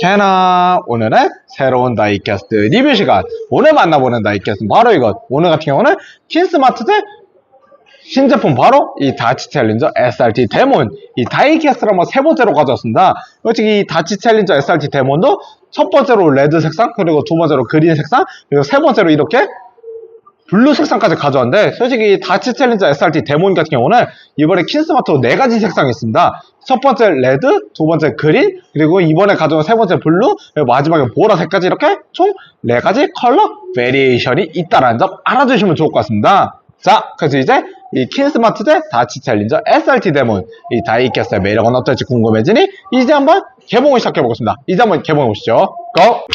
캐나. 오늘의 새로운 다이캐스트 리뷰 시간. 오늘 만나보는 다이캐스트는 바로 이것. 오늘 같은 경우는 킨스마트 대 신제품 바로 이 다치 챌린저 SRT 데몬. 이 다이캐스트를 한번 세 번째로 가져왔습니다. 솔직히 이 다치 챌린저 SRT 데몬도 첫 번째로 레드 색상 그리고 두 번째로 그린 색상 그리고 세 번째로 이렇게 블루 색상까지 가져왔는데 솔직히 다치 챌린저 SRT 데몬 같은 경우는 이번에 킨스마트 네 가지 색상이 있습니다. 첫 번째 레드, 두 번째 그린, 그리고 이번에 가져온 세 번째 블루, 마지막에 보라색까지 이렇게 총 네 가지 컬러 베리에이션이 있다라는 점 알아두시면 좋을 것 같습니다. 자, 그래서 이제 이 킨스마트 대 다치 챌린저 SRT 데몬 이 다이캐스트의 매력은 어떨지 궁금해지니 이제 한번 개봉을 시작해 보겠습니다. 이제 한번 개봉해 보시죠. 고!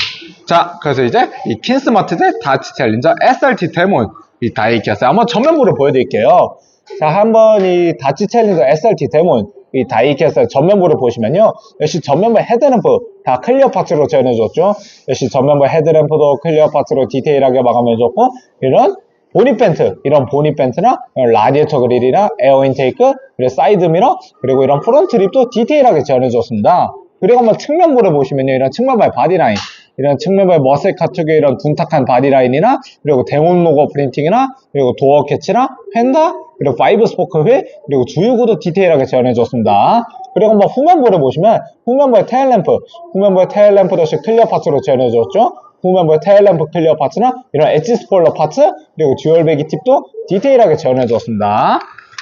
자, 그래서 이제 이 킨스마트 대 다치 챌린저 SRT 데몬 이 다이캐스트 한번 전면부를 보여드릴게요. 자, 한번 이 다치 챌린저 SRT 데몬 이 다이캐스트 전면부를 보시면요. 역시 전면부 헤드램프 다 클리어 파츠로 재현해줬죠. 역시 전면부 헤드램프도 클리어 파츠로 디테일하게 마감해줬고 이런 보닛 벤트, 이런 보닛 벤트나 라디에이터 그릴이나 에어 인테이크, 그리고 사이드 미러, 그리고 이런 프론트 립도 디테일하게 재현해줬습니다. 그리고 한번 측면부를 보시면요. 이런 측면발 바디라인, 이런 측면발 머슬 카축의 이런 둔탁한 바디라인이나, 그리고 데몬 로고 프린팅이나, 그리고 도어 캐치나, 펜다, 그리고 파이브 스포크 휠, 그리고 주유구도 디테일하게 재현해 줬습니다. 그리고 한번 후면부를 보시면, 후면부의 테일 램프, 후면부의 테일 램프도 역시 클리어 파츠로 재현해 줬죠. 후면부의 테일 램프 클리어 파츠나 이런 엣지 스포일러 파츠 그리고 듀얼 배기 팁도 디테일하게 재현해 줬습니다.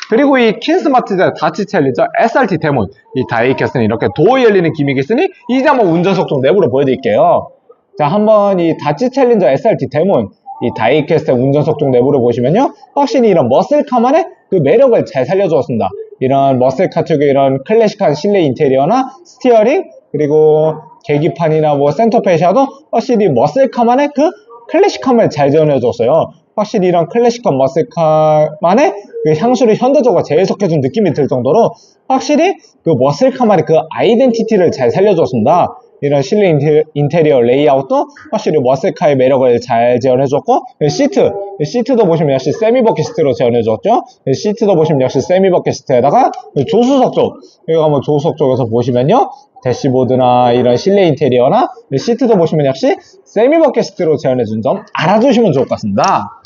그리고 이 킨스마트 다치 챌린저 SRT 데몬 이 다이캐스트는 이렇게 도어 열리는 기믹이 있으니 이제 한번 운전석 좀 내부를 보여드릴게요. 자 한번 이 다치 챌린저 SRT 데몬 이 다이캐스트 운전석 쪽 내부를 보시면요 확실히 이런 머슬카만의 그 매력을 잘 살려주었습니다. 이런 머슬카 쪽의 이런 클래식한 실내 인테리어나 스티어링 그리고 계기판이나 뭐 센터페시아도 확실히 머슬카만의 그 클래식함을 잘 재현해줬어요. 확실히 이런 클래식한 머슬카만의 그 향수를 현대적으로 재해석해준 느낌이 들 정도로 확실히 그 머슬카만의 그 아이덴티티를 잘 살려줬습니다. 이런 실내 인테- 인테리어 레이아웃도 확실히 머슬카의 매력을 잘 재현해줬고 시트, 시트도 보시면 역시 세미 버킷 시트로 재현해줬죠. 시트도 보시면 역시 세미 버킷 시트에다가 조수석 쪽, 이거 한번 조수석 쪽에서 보시면요. 대시보드나 이런 실내 인테리어나 시트도 보시면 역시 세미 버킷 시트로 재현해준 점 알아두시면 좋을 것 같습니다.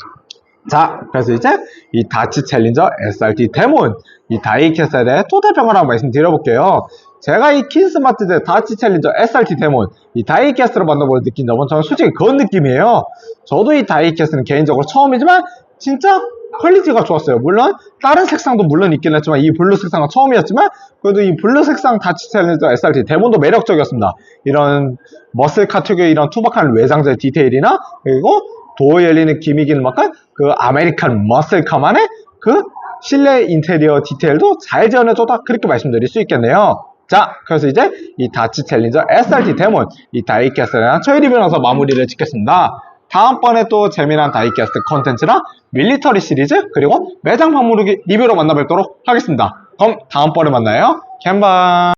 자, 그래서 이제 이 다치 챌린저 SRT 데몬, 이 대해 토대평을 한번 말씀드려볼게요. 제가 이 킨스마트 대 다치 챌린저 SRT 데몬, 이 다이캐스를 만나보고 느낀 점은 저는 솔직히 그런 느낌이에요. 저도 이 다이캐스는 개인적으로 처음이지만 진짜 퀄리티가 좋았어요. 물론 다른 색상도 물론 있긴 했지만 이 블루 색상은 처음이었지만 그래도 이 블루 색상 다치 챌린저 SRT 데몬도 매력적이었습니다. 이런 머슬카 특유의 이런 투박한 외장재 디테일이나 그리고 도어 열리는 기믹인 만큼 그 아메리칸 머슬 카만의 그 실내 인테리어 디테일도 잘 재현해줬다 그렇게 말씀드릴 수 있겠네요. 자, 그래서 이제 이 다치 챌린저 SRT 데몬 이 다이캐스트랑 저희 리뷰에서 마무리를 짓겠습니다. 다음번에 또 재미난 다이캐스트 컨텐츠랑 밀리터리 시리즈 그리고 매장 방문기 리뷰로 만나뵙도록 하겠습니다. 그럼 다음번에 만나요. 캔바